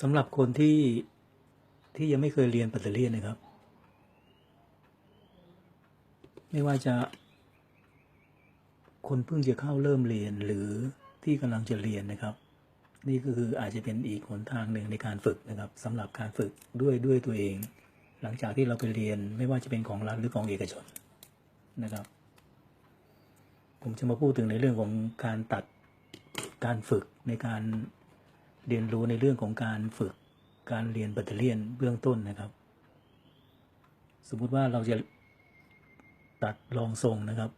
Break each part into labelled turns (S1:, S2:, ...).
S1: สำหรับคนที่ที่ยังไม่เคยเรียนปัตเตอร์เลียนนะครับ ไม่ว่าจะ คนเพิ่งจะเข้าเริ่มเรียนหรือที่กำลังจะเรียนนะครับ นี่ก็คืออาจจะเป็นอีกหนทางหนึ่งในการฝึกนะครับสำหรับการฝึกด้วยด้วยตัวเอง หลังจากที่เราไปเรียนไม่ว่าจะเป็นของรัฐหรือของเอกชนนะครับ ผมจะมาพูดถึงในเรื่องของการตัดการฝึกในการ เรียนรู้ในเรื่องของการฝึกการเรียนแบตเตอรี่ยนเบื้องต้นนะครับ สมมุติว่าเราจะตัดรองทรงนะครับ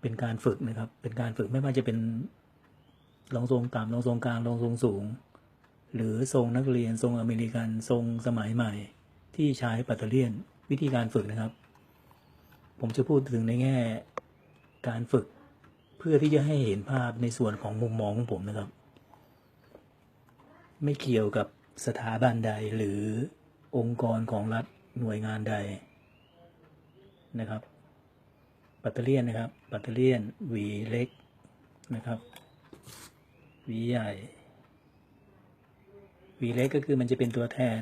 S1: เป็นการฝึกนะครับ เป็นการฝึกไม่ว่าจะเป็นรองทรงต่ำรองทรงกลางรองทรงสูง หรือทรงนักเรียนทรงอเมริกันทรงสมัยใหม่ ที่ใช้แบตเตอรี่ยนวิธีการฝึกนะครับ ผมจะพูดถึงในแง่การฝึก เพื่อที่จะให้เห็นภาพในส่วนของมุมมองของผมนะครับ ไม่เกี่ยวกับสถาบันใดหรือองค์กรของรัฐหน่วยงานใดนะครับปัตเตอร์เลียนนะครับปัตเตอร์เลียนวีเล็กนะครับวีใหญ่วีเล็กก็คือมันจะเป็นตัวแทน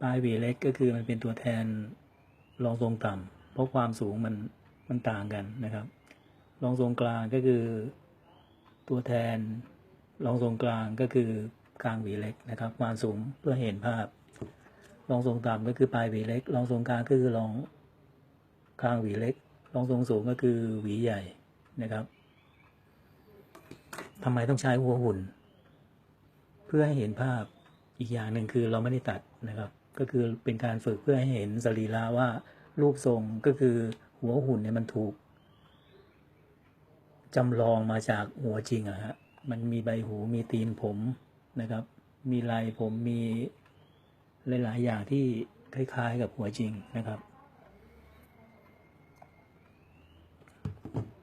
S1: ปลายวีเล็กก็คือมันเป็นตัวแทนรองทรงต่ำเพราะความสูงมัน มันต่างกันนะครับ รองทรงกลางก็คือตัวแทนรองทรงกลางก็คือกลางหวีเล็กนะครับความสูงเพื่อเห็นภาพ รองทรงต่ำก็คือปลายหวีเล็ก รองทรงกลางก็คือรองกลางหวีเล็ก รองทรงสูงก็คือหวีใหญ่นะครับทำไมต้องใช้หัวหุ่น เพื่อให้เห็นภาพอีกอย่างหนึ่งคือเราไม่ได้ตัดนะครับ ก็คือเป็นการฝึกเพื่อให้เห็นสรีระว่ารูปทรงก็คือ หัวหุ่นเนี่ยมันถูกจำลองมาจากหัวจริงอะฮะ มันมีใบหูมีตีนผมนะครับ มีลายผมมีหลาย ๆ อย่างที่คล้าย ๆ กับหัวจริงนะครับ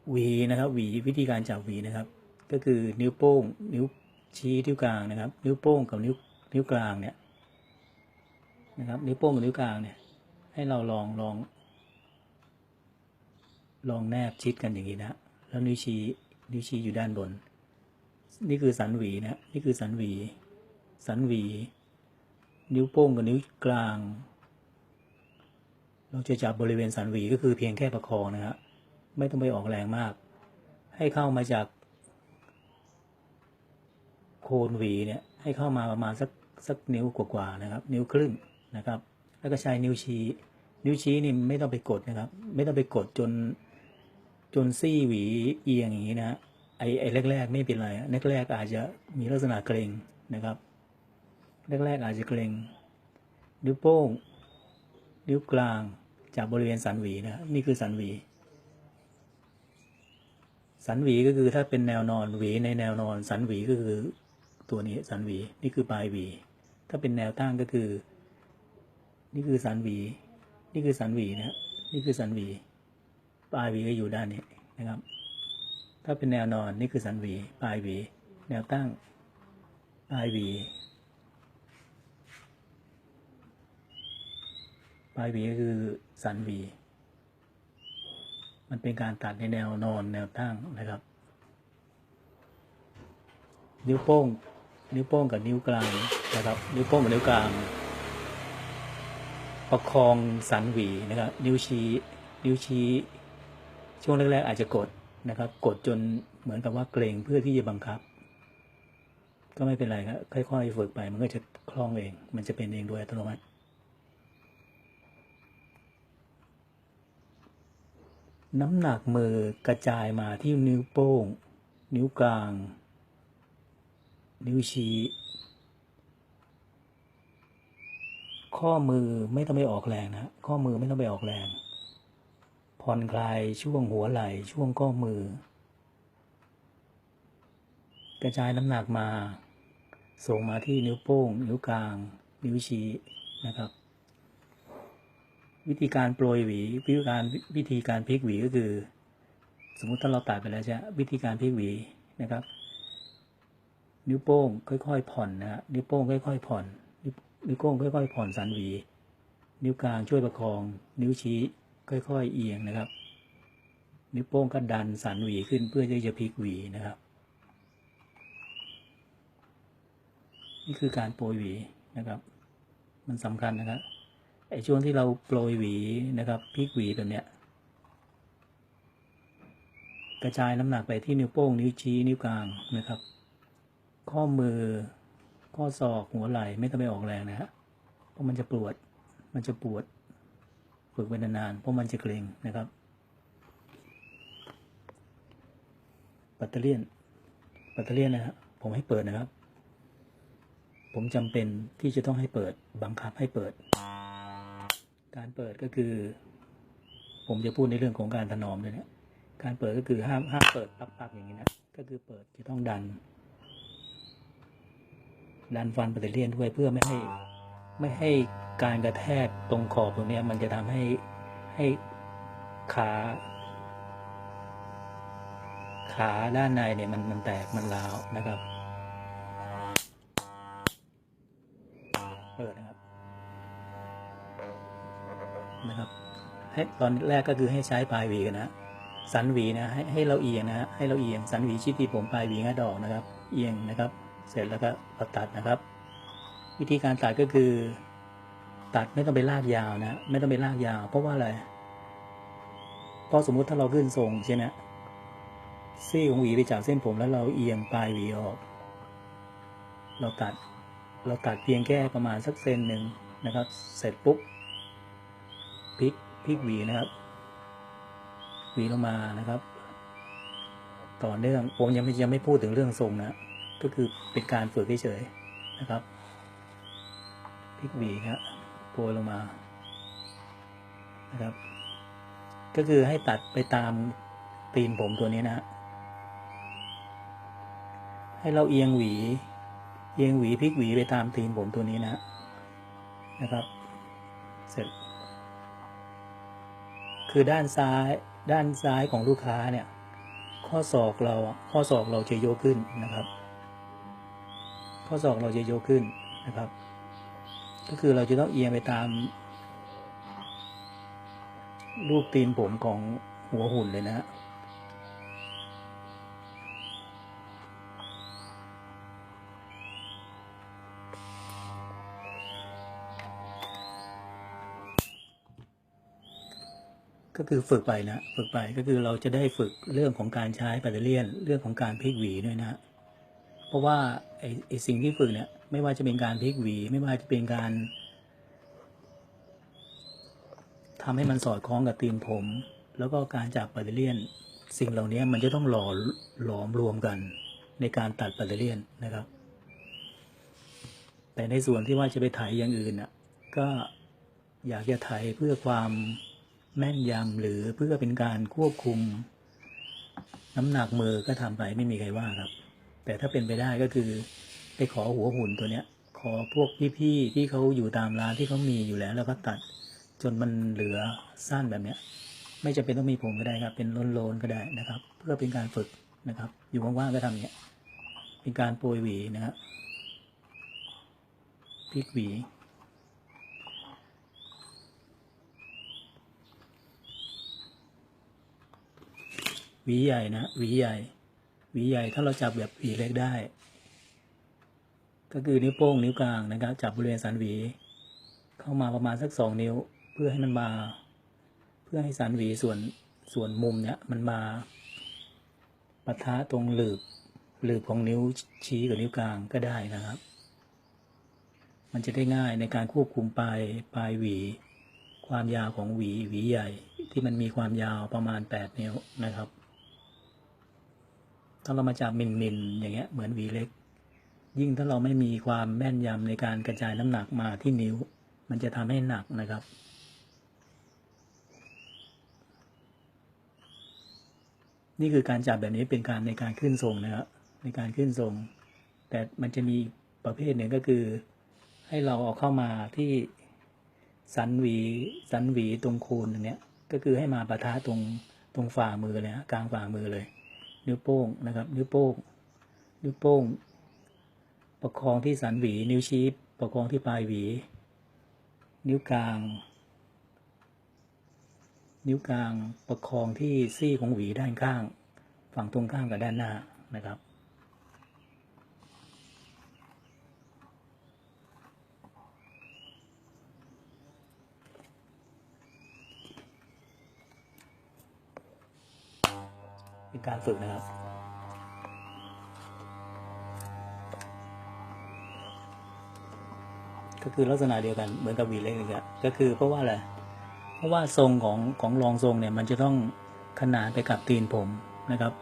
S1: หวีนะครับหวีวิธีการจับหวีนะครับ ก็คือนิ้วโป้ง นิ้วชี้นิ้วกลางนะครับ นิ้วโป้งกับนิ้วนิ้วกลางเนี่ยนะครับ นิ้วโป้งกับนิ้วกลางเนี่ย ให้เราลองลอง ลองแนบชิดกันอย่างนี้นะ แล้วนิ้วชี้นิ้วชี้อยู่ด้านบน นี่คือสันหวีนะ นี่คือสันหวี สันหวี นิ้วโป้งกับนิ้วกลาง เราจะจับบริเวณสันหวีก็คือเพียงแค่ประคองนะครับไม่ต้องไปออกแรงมาก ให้เข้ามาจาก โคนหวีเนี่ย ให้เข้ามาประมาณสักสักนิ้วกว่าๆนะครับ นิ้วครึ่งนะครับ แล้วก็ใช้นิ้วชี้ นิ้วชี้นี่ไม่ต้องไปกดนะครับ ไม่ต้องไปกดจน จนซี่หวีเอียงอย่างนี้นะไอ้ไอ้แรกๆไม่เป็นไรแรกๆอาจจะมีลักษณะเกรงนะครับ แรกๆอาจจะเกรงนิ้วโป้งนิ้วกลางจากบริเวณสันหวีนะนี่คือสันหวี สันหวีก็คือถ้าเป็นแนวนอนหวีในแนวนอน สันหวีก็คือตัวนี้สันหวีนี่คือปลายหวี ถ้าเป็นแนวตั้งก็คือ นี่คือสันหวี นี่คือสันหวีนะนี่คือสันหวี ปลายหวีก็อยู่ด้านนี้นะครับ ถ้าเป็นแนวนอนนี่คือสันหวีปลายหวี แนวตั้งปลายหวีปลายหวีก็คือสันหวี มันเป็นการตัดในแนวนอนแนวตั้งนะครับ นิ้วโป้ง นิ้วโป้งกับนิ้วกลางนะครับ นิ้วโป้งกับนิ้วกลางประคองสันหวีนะครับ นิ้วชี้ นิ้วชี้ ช่วงแรกๆอาจจะกดนะครับ กดจนเหมือนกับว่าเกรงเพื่อที่จะบังคับ ก็ไม่เป็นไรครับค่อยๆฝึกไป มันก็จะคล่องเอง มันจะเป็นเองโดยอัตโนมัติน้ำหนักมือกระจายมาที่นิ้วโป้ง นิ้วกลาง นิ้วชี้ ข้อมือไม่ต้องไปออกแรงนะ ข้อมือไม่ต้องไปออกแรง ผ่อนคลายช่วงหัวไหล่ช่วงข้อมือ กระจายน้ำหนักมา ส่งมาที่นิ้วโป้ง นิ้วกลาง นิ้วชี้นะครับ วิธีการโปรยหวี วิธีการวิธีการพลิกหวีก็คือ สมมุติถ้าเราตัดไปแล้วใช่ไหมวิธีการพลิกหวีนะครับ นิ้วโป้งค่อยๆ ผ่อนนะฮะนิ้วโป้งค่อย ๆ ผ่อน นิ้วโป้งค่อยๆผ่อนสันหวี นิ้วกลางช่วยประคอง นิ้วชี้ ค่อยๆเอียงนะครับ นิ้วโป้งก็ดันสันหวีขึ้นเพื่อที่จะพลิกหวีนะครับ นี่คือการโปรยหวีนะครับ มันสำคัญนะครับไอ้ช่วงที่เราโปรยหวีนะครับพลิกหวีแบบเนี้ยกระจายน้ำหนักไปที่นิ้วโป้งนิ้วชี้นิ้วกลางนะครับ ข้อมือข้อศอกหัวไหล่ไม่ต้องไปออกแรงนะฮะเพราะมันจะปวดมันจะปวด ฝึกไปนานๆเพราะมันจะเกร็งนะครับปัตเตอร์เลียนปัตเตอร์เลียนนะฮะผมให้เปิดนะครับ ผมจำเป็นที่จะต้องให้เปิดบังคับให้เปิด การเปิดก็คือ ผมจะพูดในเรื่องของการถนอมด้วยเนี่ยการเปิดก็คือห้ามห้ามเปิดปักๆอย่างนี้นะก็คือเปิดจะต้องดัน ดันฟันปัตเตอร์เลียนด้วยเพื่อไม่ให้ ไม่ให้การกระแทกตรงขอบตรงนี้มันจะทำให้ให้ขาขาด้านในเนี่ยมันมันแตกมันร้าวนะครับเปิดนะครับนะครับให้ตอนแรกก็คือให้ใช้ปลายหวีกันนะสันหวีนะให้ให้เราเอียงนะฮะให้เราเอียงสันหวีชิดที่ผมปลายหวีงัดดอกนะครับ เอียงนะครับ เสร็จแล้วก็เราตัดนะครับ วิธีการตัดก็คือ ตัดไม่ต้องไปลากยาวนะไม่ต้องไปลากยาว เพราะว่าอะไรเพราะสมมุติถ้าเราขึ้นทรงใช่ไหมซี่ของหวีไปจากเส้นผมแล้วเราเอียงปลายหวีออก เราตัดเราตัดเพียงแค่ประมาณสักเซนหนึ่งนะครับ เสร็จปุ๊บพลิกพลิกหวีนะครับ หวีลงมานะครับ ต่อเนื่องผมยังไม่ยังไม่พูดถึงเรื่องทรงนะก็คือเป็นการฝึกเฉยๆนะครับ พลิกหวีครับโปรยลงมานะครับ ก็คือให้ตัดไปตามตีนผมตัวนี้นะให้เราเอียงหวี เอียงหวีพลิกหวีไปตามตีนผมตัวนี้นะนะครับ เสร็จ คือด้านซ้ายด้านซ้ายของลูกค้าเนี่ย ข้อศอกเราอะข้อศอกเราจะโยกขึ้นนะครับ ข้อศอกเราจะโยกขึ้นนะครับ ก็คือเราจะต้องเอียงไปตาม รูปตีนผมของหัวหุ่นเลยนะฮะก็คือฝึกไปนะ ฝึกไปก็คือเราจะได้ฝึกเรื่องของการใช้แบตเตอรี่ยนเรื่องของการพลิกหวีด้วยนะ เพราะว่าไอไอสิ่งที่ฝึกเนี่ย ไม่ว่าจะเป็นการพลิกหวี ไม่ว่าจะเป็นการทำให้มันสอดคล้องกับตีนผม แล้วก็การจับแบตเตอรี่ยน สิ่งเหล่านี้มันจะต้องหล่อหลอมรวมกัน ในการตัดแบตเตอรี่ยนนะครับ แต่ในส่วนที่ว่าจะไปไถอย่างอื่นน่ะก็อยากจะไถเพื่อความแม่นยำหรือเพื่อเป็นการควบคุม น้ำหนักมือก็ทำไปไม่มีใครว่าครับ แต่ถ้าเป็นไปได้ก็คือ ไปขอหัวหุ่นตัวเนี้ย ขอพวกพี่ๆที่เขาอยู่ตามร้านที่เขามีอยู่แล้ว แล้วก็ตัด จนมันเหลือสั้นแบบเนี้ย ไม่จำเป็นต้องมีผมก็ได้ครับ เป็นโลนๆก็ได้นะครับ เพื่อเป็นการฝึกนะครับ อยู่ว่างๆก็ทำเนี้ย เป็นการโปรยหวีนะครับพลิกหวีหวีใหญ่นะหวีใหญ่หวีใหญ่ถ้าเราจับแบบหวีเล็กได้ ก็คือนิ้วโป้งนิ้วกลางนะครับจับบริเวณสันหวี เข้ามาประมาณสักสองนิ้ว เพื่อให้มันมา เพื่อให้สันหวีส่วนส่วนมุมเนี้ยมันมาปะทะตรงหลืบหลืบของนิ้วชี้กับนิ้วกลางก็ได้นะครับ มันจะได้ง่ายในการควบคุมปลายปลายหวี ความยาวของหวีหวีใหญ่ที่มันมีความยาวประมาณ 8 นิ้วนะครับ ถ้าเรามาจับมินมินอย่างเงี้ยเหมือนหวีเล็ก ยิ่งถ้าเราไม่มีความแม่นยำในการกระจายน้ำหนักมาที่นิ้ว มันจะทำให้หนักนะครับ นี่คือการจับแบบนี้เป็นการในการขึ้นทรงนะครับในการขึ้นทรง แต่มันจะมีประเภทหนึ่งก็คือ ให้เราเอาเข้ามาที่สันหวีสันหวีตรงโคนตรงนี้ก็คือให้มาประทะตรงตรงฝ่ามือเลยนะกลางฝ่ามือเลย นิ้วโป้งนะครับ นิ้วโป้งนิ้วโป้ง ประคองที่สันหวี นิ้วชี้ประคองที่ปลายหวี นิ้วกลาง นิ้วกลางประคองที่ซี่ของหวีด้านข้าง ฝั่งตรงข้ามกับด้านหน้านะครับเป็นการฝึกนะครับ ก็คือลักษณะเดียวกันเหมือนกับวีเล็กเลยครับก็คือเพราะว่าอะไรเพราะว่าทรงของของรองทรงเนี่ยมันจะต้องขนานไปกับตีนผมนะครับ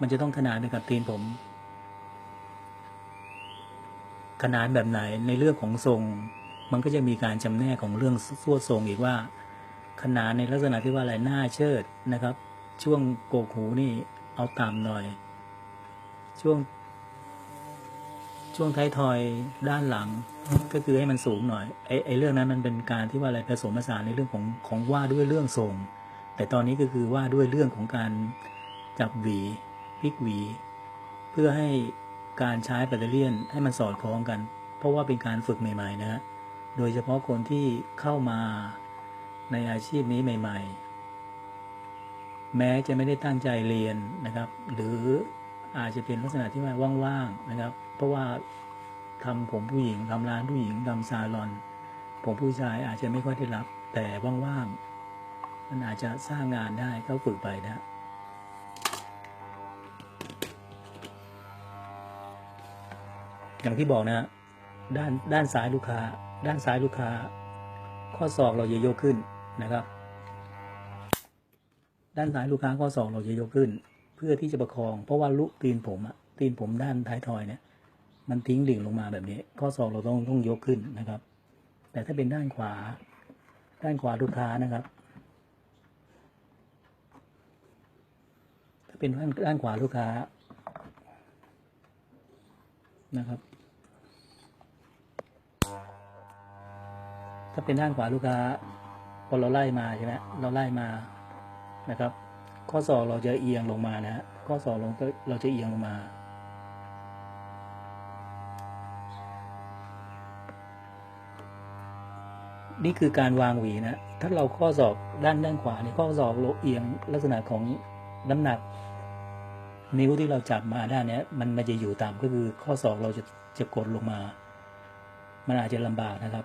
S1: มันจะต้องขนานไปกับตีนผม ขนานแบบไหนในเรื่องของทรง มันก็จะมีการจำแนกของเรื่องสวดทรงอีกว่า ขนานในลักษณะที่ว่าอะไรหน้าเชิดนะครับ ช่วงโกกหูนี่เอาต่ำหน่อย ช่วง ช่วงท้ายทอยด้านหลัง ก็คือให้มันสูงหน่อยไอ้ไอ้เรื่องนั้นมันเป็นการที่ว่าอะไรผสมผสานในเรื่องของของว่าด้วยเรื่องทรง แต่ตอนนี้ก็คือว่าด้วยเรื่องของการจับหวีพลิกหวี เพื่อให้การใช้แบตเตอรี่ให้มันสอดคล้องกัน เพราะว่าเป็นการฝึกใหม่ๆนะฮะโดยเฉพาะคนที่เข้ามาในอาชีพนี้ใหม่ ๆ แม้จะไม่ได้ตั้งใจเรียนนะครับ หรือ อาจจะเป็นลักษณะที่ว่าว่างๆนะครับ เพราะว่าทำผมผู้หญิงทำร้านผู้หญิงทำซาลอน ผมผู้ชายอาจจะไม่ค่อยได้รับ แต่ว่างๆมันอาจจะสร้างงานได้ก็ฝึกไปนะอย่างที่บอกนะด้านด้านซ้ายลูกค้า ด้านซ้ายลูกค้า ข้อศอกเราจะยกขึ้นนะครับ ด้านซ้ายลูกค้าข้อศอกเราจะยกขึ้น พื่อที่จะประคอง เพราะว่าลูกตีนผมอะตีนผมด้านท้ายทอยเนี่ย มันทิ้งดิ่งลงมาแบบนี้ ข้อศอกเราต้องต้องยกขึ้นนะครับ แต่ถ้าเป็นด้านขวา ด้านขวาลูกค้านะครับ ถ้าเป็นด้านด้านขวาลูกค้านะครับ ถ้าเป็นด้านขวาลูกค้าพอเราไล่มาใช่ไหมเราไล่มานะครับ ข้อศอกเราจะเอียงลงมานะฮะข้อศอกลงก็เราจะเอียงลงมา นี่คือการวางหวีนะ ถ้าเราข้อศอกด้านด้านขวาเนี่ยข้อศอกเราเอียงลักษณะของน้ำหนัก นิ้วที่เราจับมาด้านเนี้ยมันมันจะอยู่ต่ำก็คือข้อศอกเราจะจะกดลงมา มันอาจจะลำบากนะครับ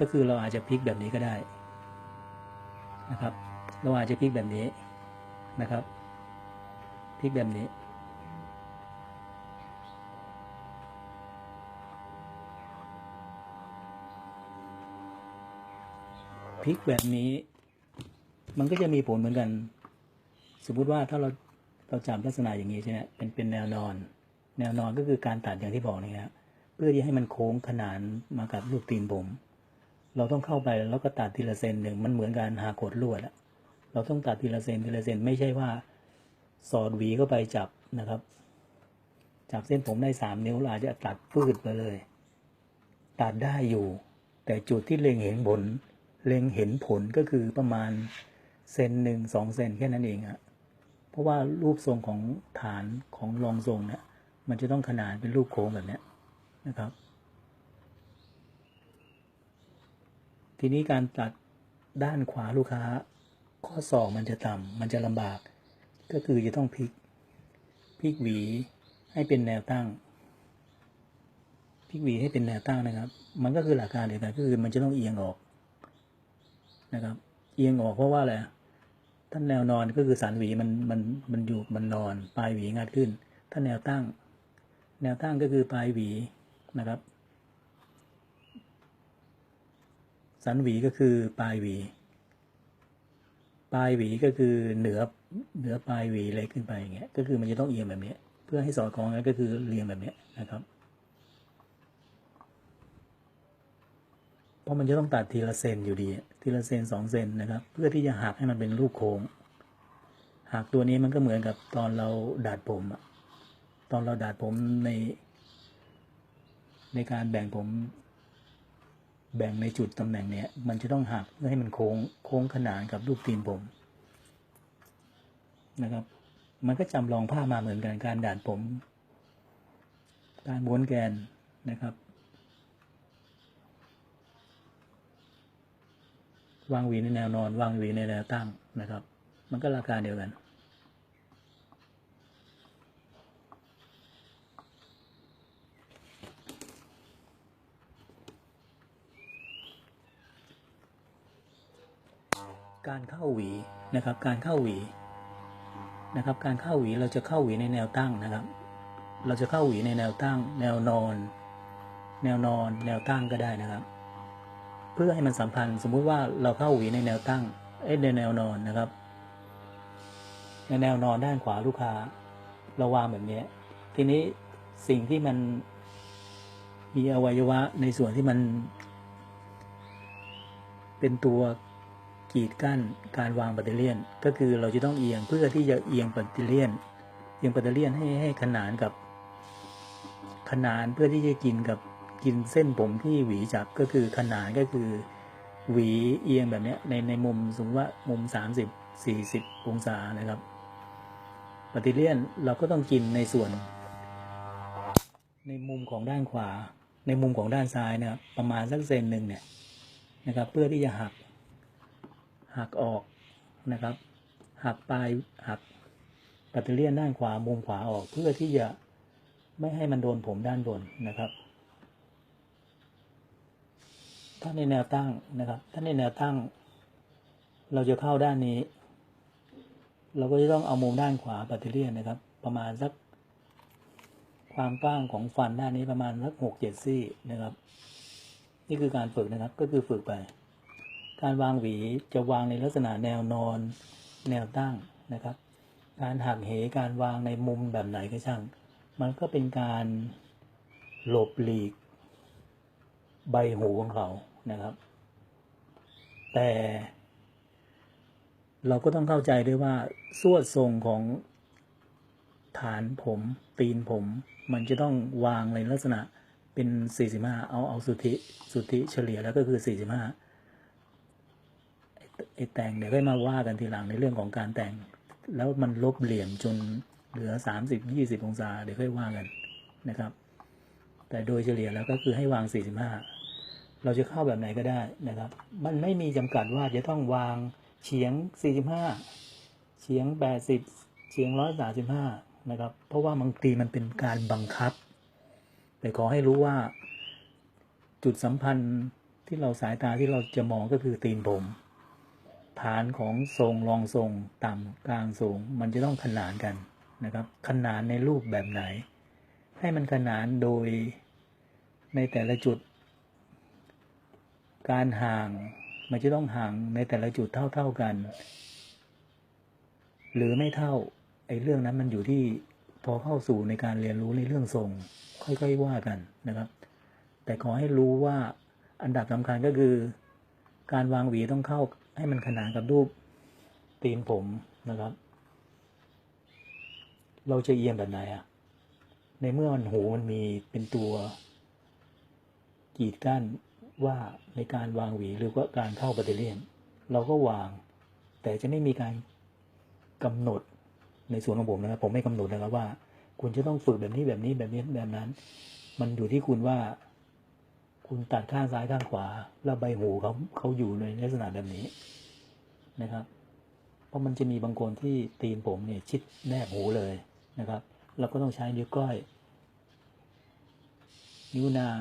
S1: ก็คือเราอาจจะพลิกแบบนี้ก็ได้นะครับ เราอาจจะพลิกแบบนี้ นะครับพลิกแบบนี้ พลิกแบบนี้ มันก็จะมีผลเหมือนกัน สมมุติว่าถ้าเราเราจับลักษณะอย่างนี้ใช่ไหมเป็นเป็นแนวนอน แนวนอนก็คือการตัดอย่างที่บอกนี่ครับเพื่อที่ให้มันโค้งขนานมากับรูปตีนผม เราต้องเข้าไปแล้วก็ตัดทีละเซนหนึ่งมันเหมือนการหากดลวดอะ เราต้องตัดทีละเซนทีละเซนไม่ใช่ว่า สอดหวีเข้าไปจับนะครับ จับเส้นผมได้สามนิ้วเราอาจจะตัดฟืดไปเลย ตัดได้อยู่ แต่จุดที่เล็งเห็นผล เล็งเห็นผลก็คือประมาณเซนหนึ่งสองเซนแค่นั้นเองอะเพราะว่ารูปทรงของฐานของรองทรงเนี่ยมันจะต้องขนานเป็นรูปโค้งแบบนี้นะครับ ทีนี้การตัดด้านขวาลูกค้า ข้อศอกมันจะต่ำมันจะลำบาก ก็คือจะต้องพลิก พลิกหวีให้เป็นแนวตั้ง พลิกหวีให้เป็นแนวตั้งนะครับ มันก็คือหลักการเดียวกันก็คือมันจะต้องเอียงออกนะครับ เอียงออกเพราะว่าอะไรถ้าแนวนอนก็คือสันหวีมันมันมันอยู่มันนอนปลายหวีงัดขึ้น ถ้าแนวตั้ง แนวตั้งก็คือปลายหวีนะครับ สันหวีก็คือปลายหวี ปลายหวีก็คือเหนือเหนือปลายหวีเล็กขึ้นไปอย่างเงี้ยก็คือมันจะต้องเอียงแบบเนี้ยเพื่อให้สอดคล้องกันก็คือเรียงแบบเนี้ยนะครับเพราะมันจะต้องตัดทีละเซนอยู่ดี ทีละเซนสองเซนนะครับ เพื่อที่จะหักให้มันเป็นรูปโค้งหักตัวนี้มันก็เหมือนกับตอนเราดัดผมอะตอนเราดัดผมใน ในการแบ่งผม แบ่งในจุดตำแหน่งเนี้ยมันจะต้องหักเพื่อให้มันโค้งโค้งขนานกับรูปตีนผมนะครับ มันก็จำลองภามาเหมือนกันการดัดผม การม้วนแกนนะครับ วางวีในแนวนอน วางวีในแนวตั้งนะครับ มันก็ราคาเดียวกัน การเข้าหวีนะครับ การเข้าหวีนะครับ การเข้าหวีเราจะเข้าหวีในแนวตั้งนะครับ เราจะเข้าหวีในแนวตั้ง แนวนอน แนวนอน แนวตั้งก็ได้นะครับ เพื่อให้มันสัมพันธ์ สมมุติว่าเราเข้าหวีในแนวตั้งเอ้ในแนวนอนนะครับ ในแนวนอนด้านขวาลูกค้าเราวางแบบนี้ทีนี้สิ่งที่มันมีอวัยวะในส่วนที่มันเป็นตัว กีดกั้นการวางแบตเตอรี่ยนก็คือเราจะต้องเอียงเพื่อที่จะเอียงแบตเตอรี่ยนเอียงแบตเตอรี่ยนให้ให้ขนานกับ ขนานเพื่อที่จะกินกับกินเส้นผมที่หวีจับก็คือขนานก็คือ หวีเอียงแบบนี้ในในมุมสมมติว่ามุม 30 40 องศานะครับแบตเตอรี่ยนเราก็ต้องกินในส่วน ในมุมของด้านขวา ในมุมของด้านซ้ายนะครับประมาณสักเซนหนึ่งเนี่ยนะครับ เพื่อที่จะหัก หักออกนะครับ หักปลายหักแบตเตอรี่นด้านขวามุมขวาออกเพื่อที่จะไม่ให้มันโดนผมด้านบนนะครับ ถ้าในแนวตั้งนะครับ ถ้าในแนวตั้ง เราจะเข้าด้านนี้ เราก็จะต้องเอามุมด้านขวาแบตเตอรี่นะครับ ประมาณสักความกว้างของฟันด้านนี้ประมาณสักหกเจ็ดซี่นะครับ นี่คือการฝึกนะครับ ก็คือฝึกไป การวางหวีจะวางในลักษณะแนวนอน แนวตั้งนะครับ การหักเหการวางในมุมแบบไหนก็ช่าง มันก็เป็นการหลบหลีก ใบหูของเขานะครับ แต่เราก็ต้องเข้าใจด้วยว่าสวดทรงของฐานผมตีนผม มันจะต้องวางในลักษณะเป็น 45 เอาเอาสุทธิสุทธิเฉลี่ยแล้วก็คือ 45ไอ้ แต่งเดี๋ยวค่อยมาว่ากันทีหลังในเรื่องของการแต่ง แล้วมันลบเหลี่ยมจนเหลือ 30 20 องศา เดี๋ยวค่อยว่ากันนะครับ แต่โดยเฉลี่ยแล้วก็คือให้วาง 45 เราจะเข้าแบบไหนก็ได้นะครับ มันไม่มีจำกัดว่าจะต้องวางเฉียง 45 เฉียง 80 เฉียง 135 นะครับ เพราะว่าบางทีมันเป็นการบังคับ แต่ขอให้รู้ว่าจุดสัมพันธ์ที่เราสายตาที่เราจะมองก็คือตีนผม ฐานของทรงรองทรงต่ำกลางสูง มันจะต้องขนานกันนะครับ ขนานในรูปแบบไหน ให้มันขนานโดยในแต่ละจุด การห่างมันจะต้องห่างในแต่ละจุดเท่าๆกัน หรือไม่เท่าไอ้เรื่องนั้นมันอยู่ที่พอเข้าสู่ในการเรียนรู้ในเรื่องทรง ค่อยๆว่ากันนะครับ แต่ขอให้รู้ว่าอันดับสำคัญก็คือ การวางหวีต้องเข้า ให้มันขนานกับรูปตีนผมนะครับ เราจะเอียงแบบไหนอะในเมื่อมันหูมันมีเป็นตัวกีดกั้นว่าในการวางหวีหรือว่าการเข้าแบตเตอรี่ยนเราก็วาง แต่จะไม่มีการกำหนดในส่วนของผมนะครับ ผมไม่กำหนดนะครับว่า คุณจะต้องฝึกแบบนี้แบบนี้แบบนี้แบบนั้น มันอยู่ที่คุณว่า คุณตัดข้างซ้ายข้างขวา แล้วใบหูเขาเขาอยู่ในลักษณะแบบนี้นะครับ เพราะมันจะมีบางคนที่ตีนผมเนี่ยชิดแนบหูเลยนะครับ เราก็ต้องใช้นิ้วก้อย นิ้วนาง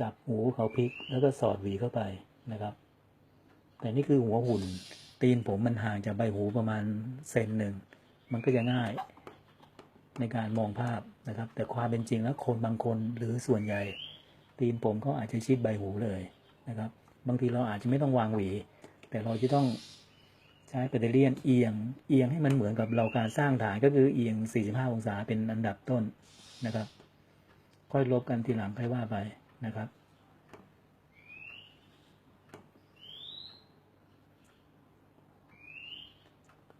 S1: จับหูเขาพลิก แล้วก็สอดหวีเข้าไปนะครับ แต่นี่คือหัวหุ่น ตีนผมมันห่างจากใบหูประมาณเซนหนึ่ง มันก็จะง่ายในการมองภาพ นะครับ แต่ความเป็นจริงแล้วคนบางคนหรือส่วนใหญ่ตีนผมเขาอาจจะชิดใบหูเลยนะครับ บางทีเราอาจจะไม่ต้องวางหวี แต่เราจะต้องใช้แบตเตอรี่ยนเอียงเอียงให้มันเหมือนกับเราการสร้างฐานก็คือเอียง 45 องศาเป็นอันดับต้นนะครับ ค่อยลบกันทีหลังค่อยว่าไปนะครับ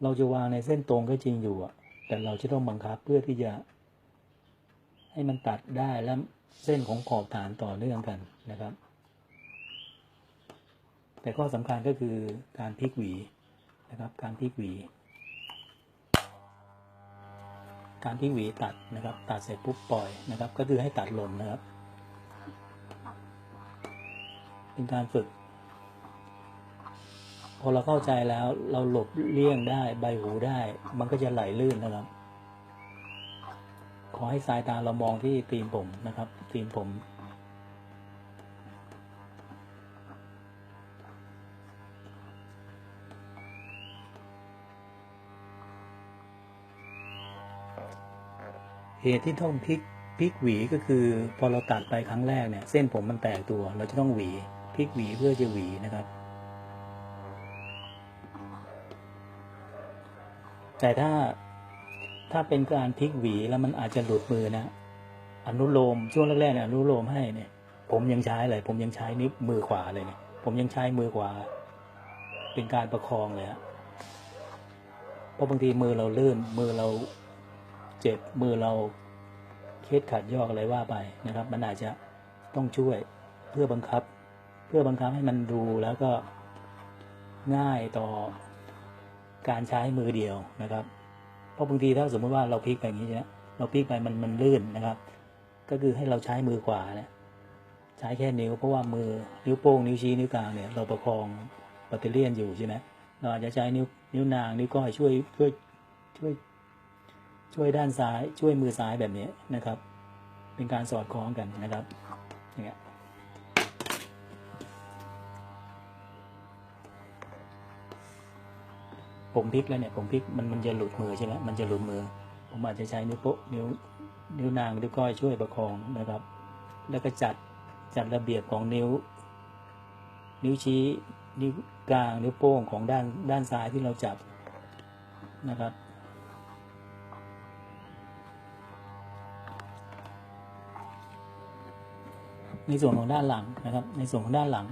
S1: เราจะวางในเส้นตรงก็จริงอยู่อะแต่เราจะต้องบังคับเพื่อที่จะ ให้มันตัดได้และเส้นของขอบฐานต่อเนื่องกันนะครับ แต่ข้อสำคัญก็คือการพลิกหวีนะครับ การพลิกหวี การพลิกหวีตัดนะครับ ตัดเสร็จปุ๊บปล่อยนะครับ ก็คือให้ตัดหล่นนะครับ เป็นการฝึก พอเราเข้าใจแล้วเราหลบเลี่ยงได้ใบหูได้ มันก็จะไหลลื่นนะครับ ขอให้สายตาเรามองที่ตีมผมนะครับตีมผม เหตุที่ต้องพลิกพลิกหวีก็คือพอเราตัดไปครั้งแรกเนี่ย เส้นผมมันแตกตัว เราจะต้องหวีพลิกหวีเพื่อจะหวีนะครับ แต่ถ้า ถ้าเป็นการพลิกหวีแล้วมันอาจจะหลุดมือนะ อนุโลมช่วงแรกๆเนี่ยอนุโลมให้เนี่ย ผมยังใช้เลย ผมยังใช้นิ้วมือขวาเลยเนี่ยผมยังใช้มือขวา เป็นการประคองเลยฮะเพราะบางทีมือเราลื่น มือเราเจ็บมือเราเคล็ดขัดยอกอะไรว่าไปนะครับ มันอาจจะต้องช่วยเพื่อบังคับ เพื่อบังคับให้มันดูแล้วก็ง่ายต่อการใช้มือเดียวนะครับ เพราะบางทีถ้าสมมติว่าเราพลิกไปอย่างนี้ใช่ไหมเราพลิกไปมันมันลื่นนะครับ ก็คือให้เราใช้มือขวาเนี่ยใช้แค่นิ้วเพราะว่ามือนิ้วโป้งนิ้วชี้นิ้วกลางเนี่ยเราประคองแบตเตอรี่ยนอยู่ใช่ไหมเราอาจจะใช้นิ้วนิ้วนางนิ้วก้อยช่วยช่วยช่วยช่วยด้านซ้ายช่วยมือซ้ายแบบนี้นะครับ เป็นการสอดคล้องกันนะครับอย่างเงี้ย ผมพลิกแล้วเนี่ยผมพลิกมันมันจะหลุดมือใช่ไหมมันจะหลุดมือ ผมอาจจะใช้นิ้วโป๊ะนิ้วนิ้วนางนิ้วก้อยช่วยประคองนะครับ แล้วก็จัดจัดระเบียบของนิ้ว นิ้วชี้นิ้วกลางนิ้วโป้งของด้านด้านซ้ายที่เราจับนะครับในส่วนของด้านหลังนะครับ ในส่วนของด้านหลัง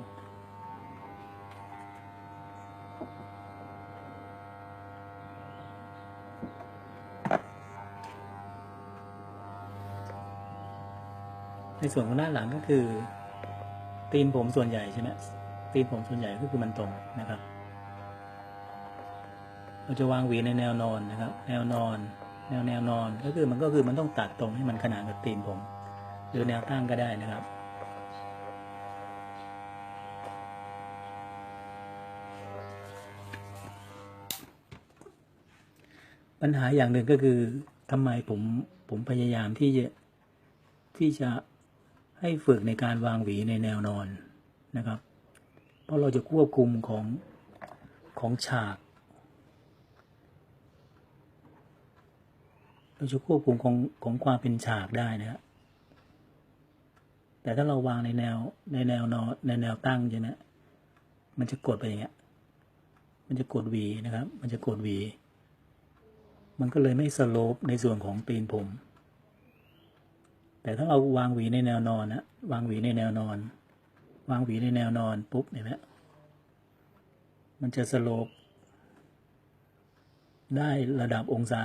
S1: ส่วนของด้านหลังก็คือ ตีนผมส่วนใหญ่ใช่ไหมตีนผมส่วนใหญ่ก็คือมันตรงนะครับ เราจะวางหวีในแนวนอนนะครับ แนวนอน แนวแนวนอนก็คือมันก็คือมันต้องตัดตรงให้มันขนานกับตีนผม หรือแนวตั้งก็ได้นะครับปัญหาอย่างหนึ่งก็คือทำไมผมผมพยายามที่จะที่จะ ให้ฝึกในการวางหวีในแนวนอนนะครับ เพราะเราจะควบคุมของของฉาก เราจะควบคุมของของความเป็นฉากได้นะครับแต่ถ้าเราวางในแนวในแนวนอนในแนวตั้งใช่ไหมมันจะกดไปอย่างเงี้ย มันจะกดหวีนะครับ มันจะกดหวี มันก็เลยไม่สโลปในส่วนของตีนผม แต่ถ้าเราวางหวีในแนวนอนนะวางหวีในแนวนอน วางหวีในแนวนอนปุ๊บเนี่ยนะมันจะสโลปได้ระดับองศา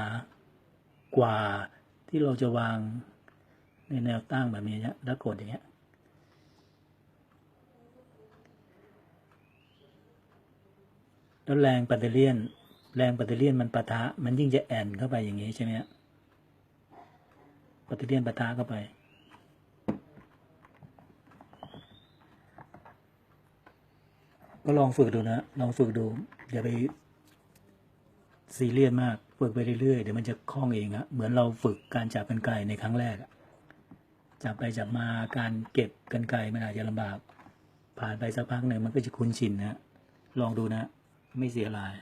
S1: กว่าที่เราจะวางในแนวตั้งแบบนี้นะแล้วกดอย่างเงี้ยแล้วแรงปัตเตอร์เลียน แรงปัตเตอร์เลียนมันปะทะ มันยิ่งจะแอนเข้าไปอย่างนี้ใช่ไหมฮะ ปัตเลียนปะทะเข้าไป ก็ลองฝึกดูนะ ลองฝึกดู อย่าไปซีเรียสมาก ฝึกไปเรื่อยๆ เดี๋ยวมันจะคล่องเองอะเหมือนเราฝึกการจับกันไกในครั้งแรกจับไปจับมาการเก็บกันไกมันอาจจะลำบาก ผ่านไปสักพักหนึ่งมันก็จะคุ้นชินนะ ลองดูนะ ไม่เสียราย